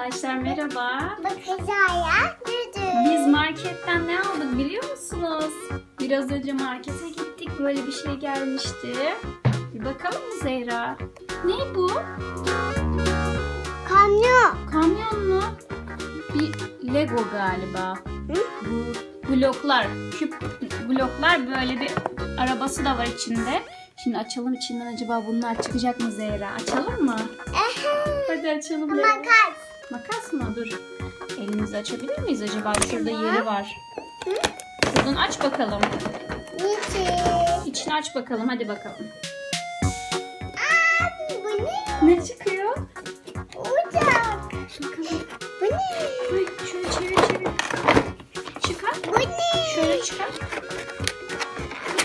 Arkadaşlar merhaba. Bakacağız. Biz marketten ne aldık biliyor musunuz? Biraz önce markete gittik. Böyle bir şey gelmişti. Bir bakalım mı Zehra? Ne bu? Kamyon. Kamyon mu? Bir Lego galiba. Bu bloklar, küp bloklar böyle bir arabası da var içinde. Şimdi açalım içinden acaba bunlar çıkacak mı Zehra? Açalım mı? Hadi açalım. Makas. Makas mı? Dur. Elimizi açabilir miyiz acaba? Şurada yeri var. Buradan aç bakalım. İçini aç bakalım. Hadi bakalım. Aa, bu ne? Ne çıkıyor? Uçak. Bakalım. Bu ne? Ay, şöyle çevir çevir. Çıkar. Bu ne? Şöyle çıkar.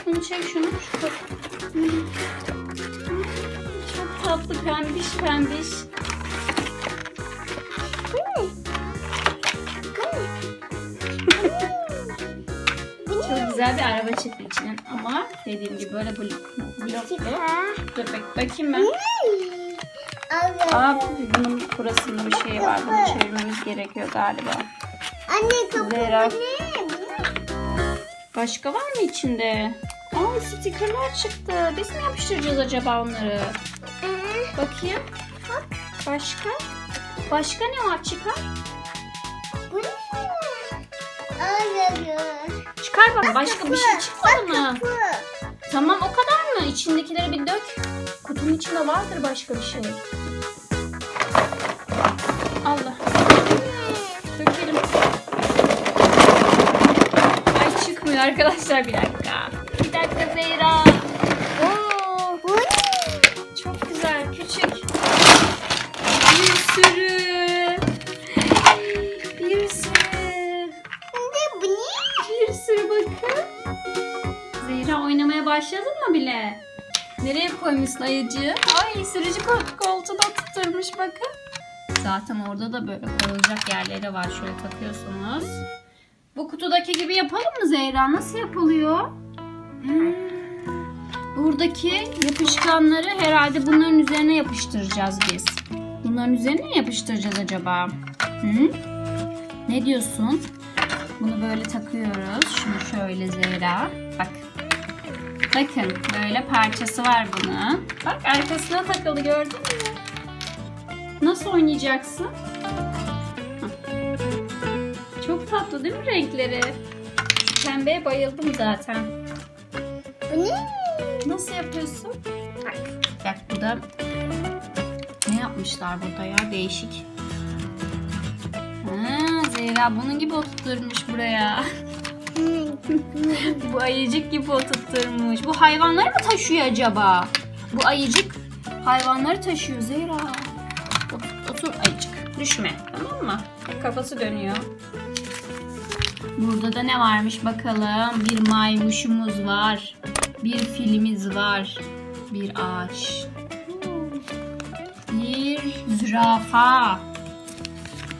Bunu çek şunu. Şu. Çok tatlı pembiş pembiş. Güzel bir araba çıktı içinden ama dediğim gibi böyle blok, bloklu. Dur bak, bakayım ben. Aa bunun burasında bir şey var. Bunu çevirmemiz gerekiyor galiba. Anne kapı ne? Başka var mı içinde? Aa stikerler çıktı. Biz mi yapıştıracağız acaba onları? Ee, Bakayım. Başka? Başka ne var çıkar? Bu ne? Allah. Çıkar bak başka bir şey çıkmadı mı? Tamam o kadar mı? İçindekileri bir dök. Kutunun içinde vardır başka bir şey. Allah. Dökelim. Ay çıkmıyor arkadaşlar bir dakika. Bir dakika Zehra. Oynamaya başladın mı bile? Nereye koymuşsun ayıcı? Ay sürücü kol- koltuğuna tutturmuş bakın. Zaten orada da böyle koyulacak yerleri var. Şöyle takıyorsunuz. Bu kutudaki gibi yapalım mı Zehra? Nasıl yapılıyor? Hmm. Buradaki yapışkanları herhalde bunların üzerine yapıştıracağız biz. Bunların üzerine yapıştıracağız acaba? Hı? Ne diyorsun? Bunu böyle takıyoruz. Şunu şöyle Zehra. Bak. Bakın böyle parçası var bunun. Bak arkasına takılı gördün mü? Nasıl oynayacaksın? Çok tatlı değil mi renkleri? Pembeye bayıldım zaten. Bu ne? Nasıl yapıyorsun? Bak. Bak burada ne yapmışlar burada ya değişik. Ha, Zehra bunun gibi oturtmuş buraya. Bu ayıcık gibi oturtmuş. Bu hayvanları mı taşıyor acaba? Bu ayıcık hayvanları taşıyor Zehra. Otur ayıcık. Düşme tamam mı? Kafası dönüyor. Burada da ne varmış bakalım. Bir maymuşumuz var. Bir filimiz var. Bir ağaç. Bir zürafa.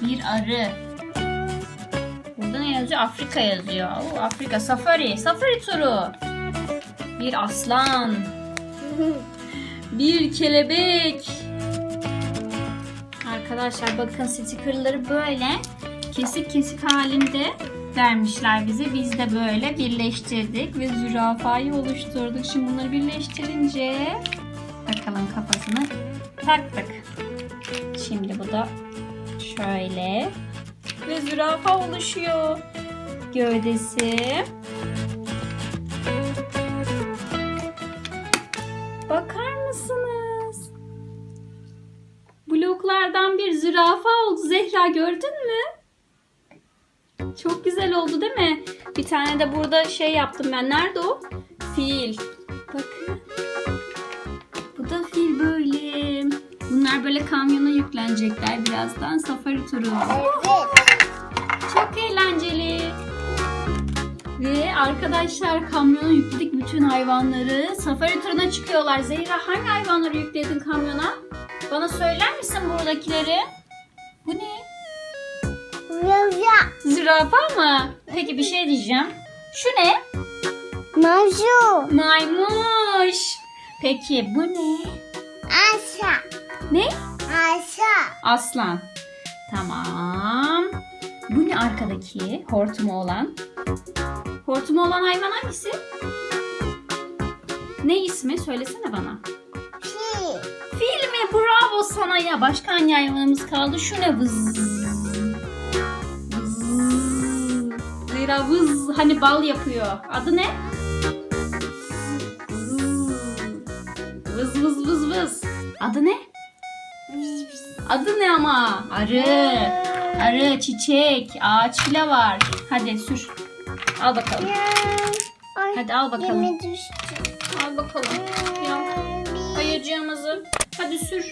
Bir arı. Yazıyor? Afrika yazıyor. Oo, Afrika safari. Safari turu. Bir aslan. Bir kelebek. Arkadaşlar bakın stikerleri böyle kesik kesik halinde vermişler bize. Biz de böyle birleştirdik ve zürafayı oluşturduk. Şimdi bunları birleştirince bakalım kafasını taktık. Şimdi bu da şöyle ve zürafa oluşuyor. Gövdesi. Bakar mısınız? Bloklardan bir zürafa oldu. Zehra gördün mü? Çok güzel oldu değil mi? Bir tane de burada şey yaptım ben. Nerede o? Fil. Bakın. Bu da fil böyle. Bunlar böyle kamyona yüklenecekler birazdan. Safari turu. Evet. Eğlenceli. Ve arkadaşlar kamyona yükledik bütün hayvanları. Safari turuna çıkıyorlar. Zehra hangi hayvanları yükledin kamyona? Bana söyler misin buradakileri? Bu ne? Rıza. Zürafa mı? Peki bir şey diyeceğim. Şu ne? Mavzu. Maymuş. Peki bu ne? Aşa. Ne? Aşa. Aslan. Tamam. Bu ne arkadaki? Hortumu olan. Hortumu olan hayvan hangisi? Ne ismi? Söylesene bana. Fil. Fil mi? Bravo sana ya. Başka hangi hayvanımız kaldı? Şu ne? Vız. Vız. Zira vız. Hani bal yapıyor. Adı ne? Vız vız vız vız. Adı ne? Adı ne ama? Arı. Arı, çiçek, ağaç bile var. Hadi sür. Al bakalım. Ay, Hadi al bakalım. Yeme düştü. Al bakalım. Ya. Ayıcığımızı. Hadi sür.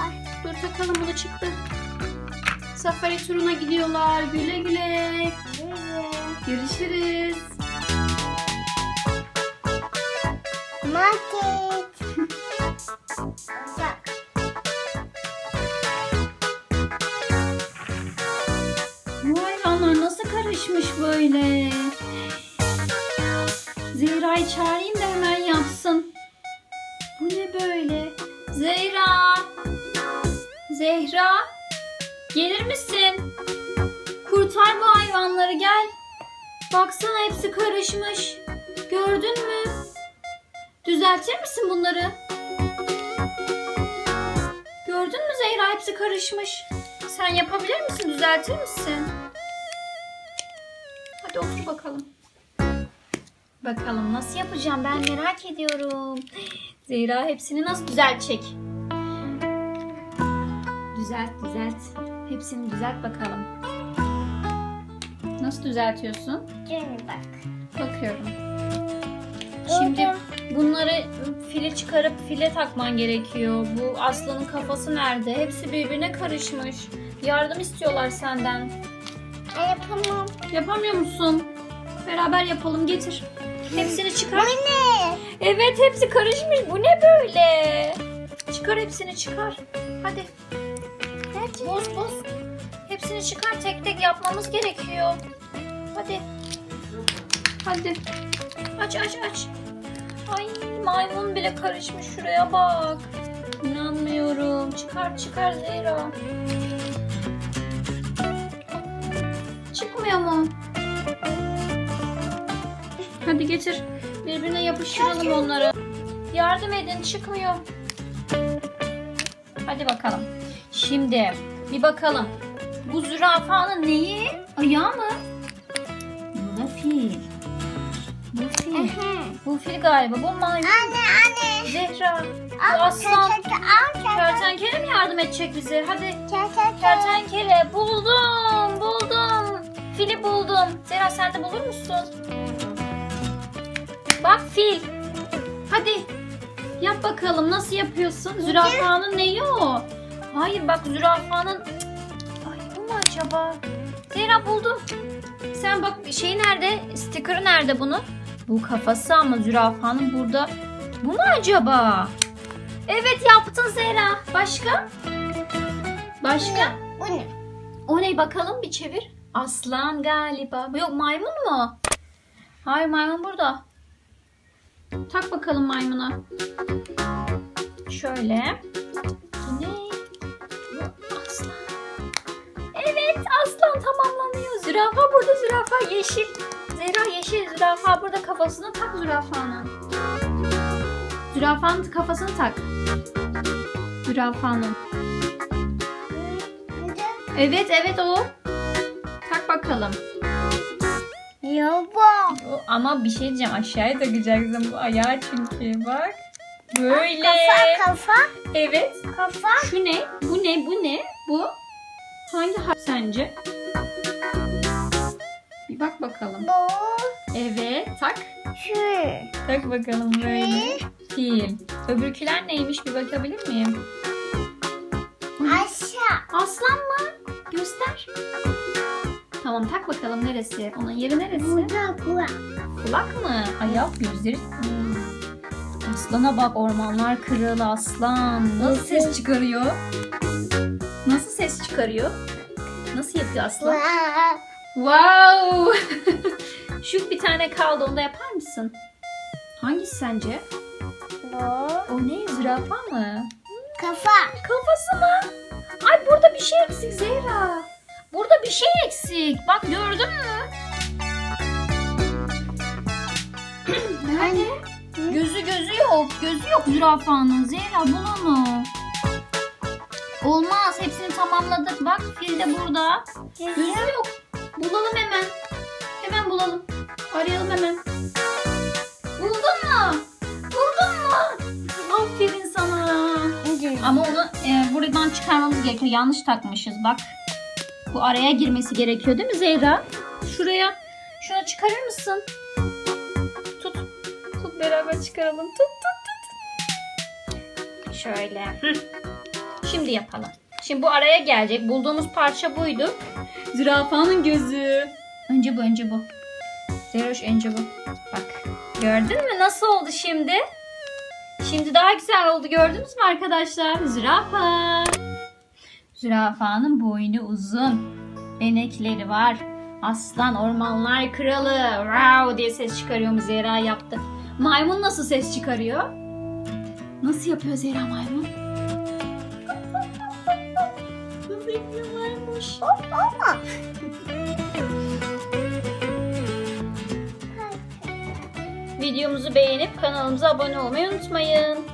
Ay. Dur takalım bu da çıktı. Safari turuna gidiyorlar. Güle güle. Görüşürüz. Market. karışmış böyle? Zehra'yı çağırayım da hemen yapsın. Bu ne böyle? Zehra! Zehra! Gelir misin? Kurtar bu hayvanları gel. Baksana hepsi karışmış. Gördün mü? Düzeltir misin bunları? Gördün mü Zehra hepsi karışmış. Sen yapabilir misin? Düzeltir misin? Hadi otur bakalım. Bakalım nasıl yapacağım ben merak ediyorum. Zehra hepsini nasıl düzeltecek? Düzelt düzelt. Hepsini düzelt bakalım. Nasıl düzeltiyorsun? Gel bak. Bakıyorum. Şimdi bunları file çıkarıp file takman gerekiyor. Bu aslanın kafası nerede? Hepsi birbirine karışmış. Yardım istiyorlar senden. Yapamam. Yapamıyor musun? Beraber yapalım getir. Hepsini çıkar. Bu ne? Evet hepsi karışmış. Bu ne böyle? Çıkar hepsini çıkar. Hadi. Hadi. Boz boz. Hepsini çıkar tek tek yapmamız gerekiyor. Hadi. Hadi. Aç aç aç. Ay maymun bile karışmış şuraya bak. İnanmıyorum. Çıkar çıkar Zehra. Çıkmıyor mu? Hadi getir. Birbirine yapıştıralım onları. Yardım edin çıkmıyor. Hadi bakalım. Şimdi bir bakalım. Bu zürafanın neyi? Ayağı mı? Bu da fil. Bu fil. Bu fil galiba. Bu maymun. Anne anne. Zehra. Al aslan. kertenkele, al. Kertenkele mi yardım edecek bize? Hadi. Kertenkele. Kertenkele. Buldum. Buldum. Fili buldum. Zehra sen de bulur musun? Bak fil. Hadi. Yap bakalım nasıl yapıyorsun? Zürafanın neyi o? Hayır bak zürafanın... Ay bu mu acaba? Zehra buldum. Sen bak şey nerede? Sticker'ı nerede bunun? Bu kafası ama zürafanın burada. Bu mu acaba? Evet yaptın Zehra. Başka? Başka? Bu ne? O ne bakalım bir çevir. Aslan galiba. Yok maymun mu? Hayır maymun burada. Tak bakalım maymuna. Şöyle. Bu ne? Bu aslan. Evet aslan tamamlanıyor. Zürafa burada zürafa yeşil. Zehra yeşil zürafa burada kafasını tak zürafanın. Zürafanın kafasını tak. Zürafanın. Evet evet o. Bakalım. Yaba. Ama bir şey diyeceğim aşağıya takacaksın bu ayağı çünkü bak. Böyle. Kafa kafa Evet. kafa. Şu ne? Bu ne? Bu ne? Bu hangi harf sence? Bir bak bakalım. Bu. Evet. Tak. Şu. Tak bakalım böyle. Fil. Öbürküler neymiş bir bakabilir miyim? Aşağı. Aslan mı? Göster. Tamam tak bakalım neresi? Onun yeri neresi? Burada bu. Kulak mı? Ayak gözleri. Hmm. Aslana bak ormanlar kralı aslan. Nasıl ses çıkarıyor? Nasıl ses çıkarıyor? Nasıl yapıyor aslan? Wow! Şu bir tane kaldı onu da yapar mısın? Hangisi sence? Bu. O ne? Zürafa mı? Kafa. Kafası mı? Ay burada bir şey eksik Zehra. Burada bir şey eksik. Bak gördün mü? Nerede? Gözü gözü yok. Gözü yok zürafanın. Zehra bul onu. Olmaz. Hepsini tamamladık. Bak fil de burada. Gözü yok. Bulalım hemen. Hemen bulalım. Arayalım hemen. Buldun mu? Buldun mu? Aferin sana. Ama onu e, buradan çıkarmamız gerekiyor. Yanlış takmışız bak. Bu araya girmesi gerekiyor değil mi Zehra? Şuraya. Şunu çıkarır mısın? Tut. Tut beraber çıkaralım. Tut tut tut. Şöyle. Hı. Şimdi yapalım. Şimdi bu araya gelecek. Bulduğumuz parça buydu. Zürafanın gözü. Önce bu önce bu. Zeroş önce bu. Bak. Gördün mü nasıl oldu şimdi? Şimdi daha güzel oldu gördünüz mü arkadaşlar? Zürafa. Zürafanın boynu uzun. Benekleri var. Aslan ormanlar kralı. Wow diye ses çıkarıyor mu Zehra yaptı. Maymun nasıl ses çıkarıyor? Nasıl yapıyor Zehra maymun? Nasıl yapıyor maymuş? Videomuzu beğenip kanalımıza abone olmayı unutmayın.